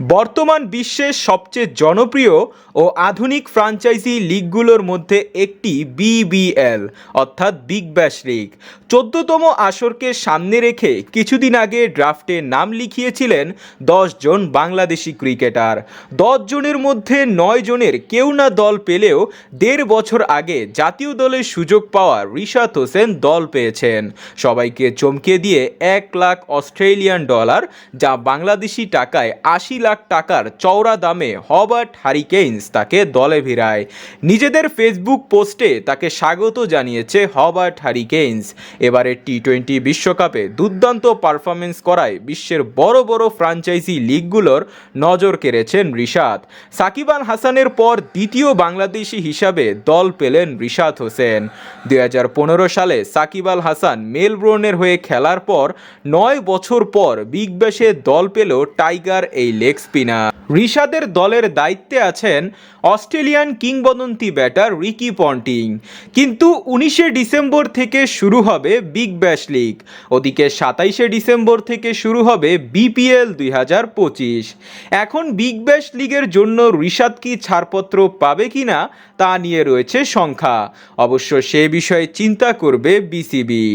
বর্তমান বিশ্বের সবচেয়ে জনপ্রিয় ও আধুনিক ফ্রাঞ্চাইজি লিগগুলোর মধ্যে একটি বিবিএল, অর্থাৎ বিগ ব্যাশ লিগ। চোদ্দতম আসরকে সামনে রেখে কিছুদিন আগে ড্রাফটে নাম লিখিয়েছিলেন জন বাংলাদেশি ক্রিকেটার। দশ জনের মধ্যে নয় জনের কেউ না দল পেলেও দেড় বছর আগে জাতীয় দলের সুযোগ পাওয়া রিশাদ হোসেন দল পেয়েছেন। সবাইকে চমকে দিয়ে এক লাখ অস্ট্রেলিয়ান ডলার, যা বাংলাদেশি টাকায় আশি লাখ টাকার চওড়া দামে হবার্ট হারিকেইন্স তাকে দলে ভিড়ায়। নিজেদের ফেসবুক পোস্টে তাকে স্বাগত জানিয়েছে হবার্ট হারিকেইন্স। এবারে টি টোয়েন্টি বিশ্বকাপে দুর্দান্ত পারফরমেন্স করায় বিশ্বের বড় বড় ফ্রাঞ্চাইজি লিগগুলোর নজর কেড়েছেন রিশাদ। সাকিব আল হাসানের পর দ্বিতীয় বাংলাদেশি হিসাবে দল পেলেন রিশাদ হোসেন। দু হাজার পনেরো সালে সাকিব আল হাসান মেলবোর্নের হয়ে খেলার পর নয় বছর পর বিগ ব্যাশে দল পেল টাইগার এই লেগ স্পিনার রিশাদের দলের দায়িত্বে আছেন অস্ট্রেলিয়ান কিংবদন্তি ব্যাটার রিকি পন্টিং। কিন্তু উনিশে ডিসেম্বর থেকে শুরু হবে বিগ ব্যাশ লিগ। ওদিকে সাতাইশে ডিসেম্বর থেকে শুরু হবে বিপিএল দুই হাজার পঁচিশ। এখন বিগ ব্যাশ লিগের জন্য রিশাদ কি ছাড়পত্র পাবে কিনা তা নিয়ে রয়েছে সংখ্যা অবশ্য সে বিষয়ে চিন্তা করবে বিসিবি।